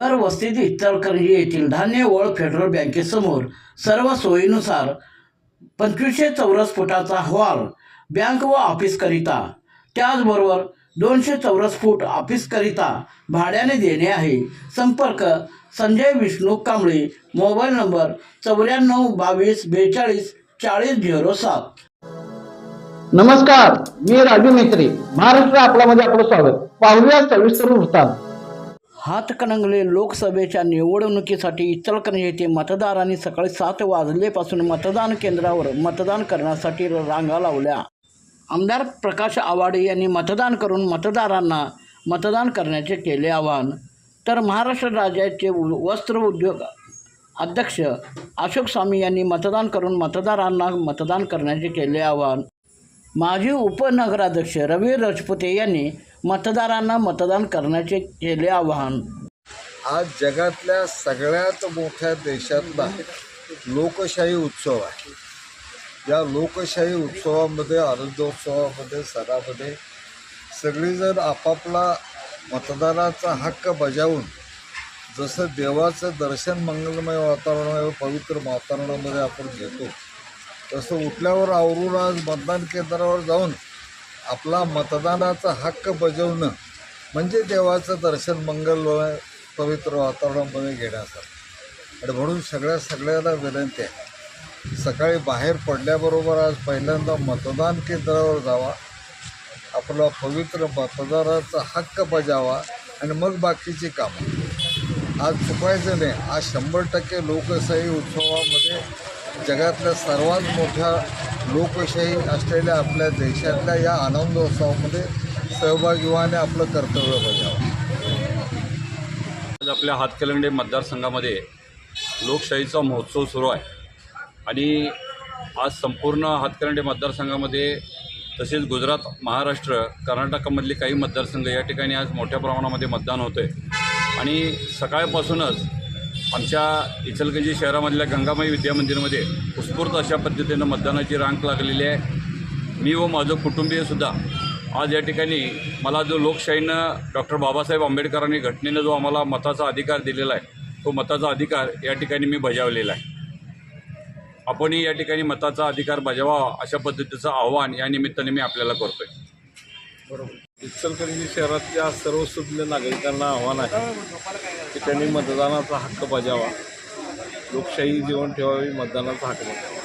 दर वस्तीत इचलकरंजी येथील धान्य ओळ फेडरल बँकेसमोर सर्व सोयीनुसार पंचवीसशे चौरस फुटाचा हॉल बँक व ऑफिसकरिता त्याचबरोबर दोनशे चौरस फूट ऑफिसकरिता भाड्याने देणे आहे. संपर्क संजय विष्णू कांबळे मोबाईल नंबर चौऱ्याण्णव बावीस बेचाळीस चाळीस झिरो सात. नमस्कार मी राजू मेत्री महाराष्ट्र आपल्यामध्ये आपलं स्वागत. पाहूया सविस्तर वृत्तांत. हातकणंगले लोकसभेच्या निवडणुकीसाठी इचलकरंजी येथे मतदारांनी सकाळी सात वाजलेपासून मतदान केंद्रावर मतदान करण्यासाठी रांगा लावल्या. आमदार प्रकाश आवाडे यांनी मतदान करून मतदारांना मतदान करण्याचे केले आवाहन. तर महाराष्ट्र राज्याचे वस्त्र उद्योग अध्यक्ष अशोक स्वामी यांनी मतदान करून मतदारांना मतदान करण्याचे केले आवाहन. माजी उपनगराध्यक्ष रवी राजपुते यांनी मतदारांना मतदान करण्याचे केले आवाहन. आज जगातल्या सगळ्यात मोठ्या देशातला लोकशाही उत्सव आहे. या लोकशाही उत्सवामध्ये आनंदोत्सवामध्ये सणामध्ये सगळीजण आपापला मतदानाचा हक्क बजावून जसं देवाचं दर्शन मंगलमय वातावरणामध्ये पवित्र वातावरणामध्ये आपण घेतो तसं उठल्यावर आवरून आज मतदान केंद्रावर जाऊन आपला मतदानाचा हक्क बजावणं म्हणजे देवाचं दर्शन मंगलमय पवित्र वातावरणामध्ये घेण्यासारखं. आणि म्हणून सगळ्या सगळ्याला विनंती आहे सकाळी बाहेर पडल्याबरोबर आज पहिल्यांदा मतदान केंद्रावर जावा आपला पवित्र मतदानाचा हक्क बजावा आणि मग बाकीची कामं. आज चुकायचं नाही आज शंभर टक्के लोकशाही उत्सवामध्ये जगातल्या सर्वात मोठ्या लोकशाही असलेल्या आपल्या देशातल्या या आनंदोत्सवामध्ये सहभागी व्हाने आपलं कर्तव्य बजावं. आज आपल्या हातकलंगडे मतदारसंघामध्ये लोकशाहीचा महोत्सव सुरू आहे. आणि आज संपूर्ण हातकलंडे मतदारसंघामध्ये तसेच गुजरात महाराष्ट्र कर्नाटकामधले काही मतदारसंघ या ठिकाणी आज मोठ्या प्रमाणामध्ये मतदान होतं आहे आणि सकाळपासूनच आमच्या इचलकरंजी शहरामधल्या गंगामाई विद्यामंदिरमध्ये उत्स्फूर्त अशा पद्धतीनं मतदानाची रांग लागलेली आहे. मी व माझं कुटुंबीयसुद्धा आज या ठिकाणी मला जो लोकशाहीनं डॉक्टर बाबासाहेब आंबेडकरांनी घटनेनं जो आम्हाला मताचा अधिकार दिलेला आहे तो मताचा अधिकार या ठिकाणी मी बजावलेला आहे. आपणही या ठिकाणी मताचा अधिकार बजावावा अशा पद्धतीचं आव्हान या निमित्ताने मी आपल्याला करतो आहे बरोबर. इचलकरंजी शहरातल्या सर्व सुज्ञ नागरिकांना आव्हान आहे की त्यांनी मतदानाचा हक्क बजावा. लोकशाही जीवन ठेवावी मतदानाचा हक्क बजावा.